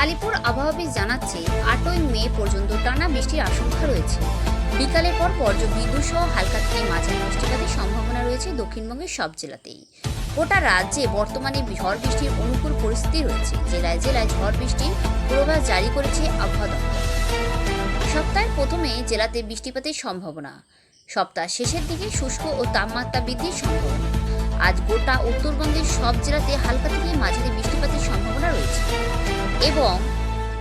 আলিপুর আবহাওয়াবিদ জানাচ্ছে, আটই মে পর্যন্ত টানা বৃষ্টির আশঙ্কা রয়েছে। বিকালের পর বজ্রবিদ্যুৎ সহ হালকা থেকে মাঝারি বৃষ্টিপাতের সম্ভাবনা রয়েছে দক্ষিণবঙ্গের সব জেলাতেই। গোটা রাজ্যে বর্তমানে ঝড় বৃষ্টির অনুকূল পরিস্থিতি রয়েছে। জেলায় জেলায় ঝড় বৃষ্টির পূর্বাভাস জারি করেছে আবহাওয়া দপ্তর। সপ্তাহের প্রথমে জেলাতে বৃষ্টিপাতের সম্ভাবনা। সপ্তাহ শেষের দিকে শুষ্ক ও তাপমাত্রা বৃদ্ধির সম্ভাবনা। আজ গোটা উত্তরবঙ্গের সব জেলাতে হালকা থেকে মাঝারি বৃষ্টিপাতের সম্ভাবনা রয়েছে। এবং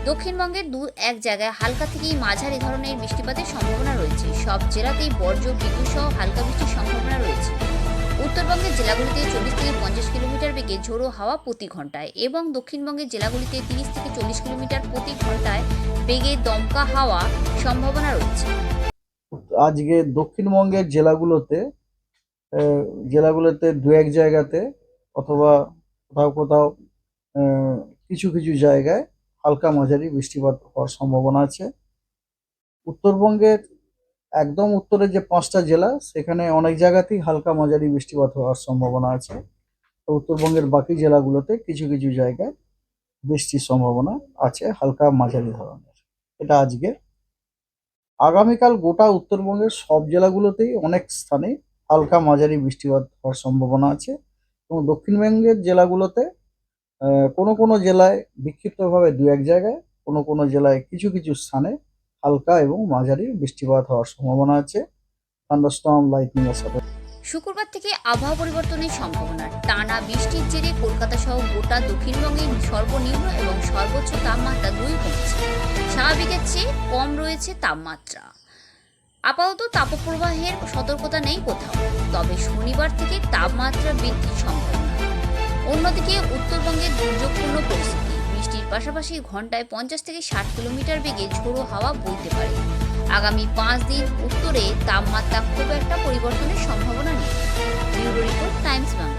দক্ষিণবঙ্গের দু, এক জায়গায় হালকা থেকে মাঝারি ধরনের বৃষ্টিপাতের সম্ভাবনা রয়েছে। সব জেলাতেই বর্জ্য, বিদ্যুৎ সহ হালকা বৃষ্টির সম্ভাবনা রয়েছে। উত্তরবঙ্গের জেলাগুলিতে চল্লিশ থেকে পঞ্চাশ কিলোমিটার বেগে ঝোড়ো হাওয়া প্রতি ঘন্টায় এবং দক্ষিণবঙ্গের জেলাগুলিতে তিরিশ থেকে চল্লিশ কিলোমিটার প্রতি ঘন্টায় বেগে দমকা হাওয়া সম্ভাবনা রয়েছে। আজকে দক্ষিণবঙ্গের জেলাগুলোতে জেলাগুলোতে দু, এক জায়গাতে অথবা কোথাও কোথাও কিছু কিছু জায়গায় হালকা মাঝারি বৃষ্টিপাত হওয়ার সম্ভাবনা আছে। উত্তরবঙ্গের একদম উত্তরে যে পাঁচটা জেলা, সেখানে অনেক জায়গাতেই হালকা মাঝারি বৃষ্টিপাত হওয়ার সম্ভাবনা আছে। তো উত্তরবঙ্গের বাকি জেলাগুলোতে কিছু কিছু জায়গায় বৃষ্টির সম্ভাবনা আছে, হালকা মাঝারি ধরনের। এটা আজকে। আগামীকাল গোটা উত্তরবঙ্গের সব জেলাগুলোতেই অনেক স্থানে হালকা মাঝারি বৃষ্টিপাত হওয়ার সম্ভাবনা আছে। এবং দক্ষিণবঙ্গের জেলাগুলোতে কোনো কোনো জেলায় বিক্ষিপ্তভাবে দু এক জায়গায়, কোনো কোনো জেলায় কিছু কিছু স্থানে হালকা এবং মাঝারি বৃষ্টিপাত হওয়ার সম্ভাবনা আছে। থান্ডারস্টর্ম লাইটনিং এর সাথে। শুক্রবার থেকে আবহাওয়া পরিবর্তনের সম্ভাবনা। টানা বৃষ্টির জেরে কলকাতা সহ গোটা দক্ষিণবঙ্গে সর্বনিম্ন এবং সর্বোচ্চ তাপমাত্রা দুই কমছে। স্বাভাবিকের চেয়ে কম রয়েছে তাপমাত্রা। আপাতত তাপপ্রবাহের সতর্কতা নেই কোথাও। তবে শনিবার থেকে তাপমাত্রা বৃদ্ধির সম্ভাবনা। অন্যদিকে উত্তরবঙ্গে দুর্যোগপূর্ণ পরিস্থিতি। বৃষ্টির পাশাপাশি ঘন্টায় পঞ্চাশ থেকে ষাট কিলোমিটার বেগে ঝোড়ো হাওয়া বইতে পারে। আগামী পাঁচ দিন উত্তরে তাপমাত্রা খুব একটা পরিবর্তনের সম্ভাবনা নেই। Bureau report Times Bangla.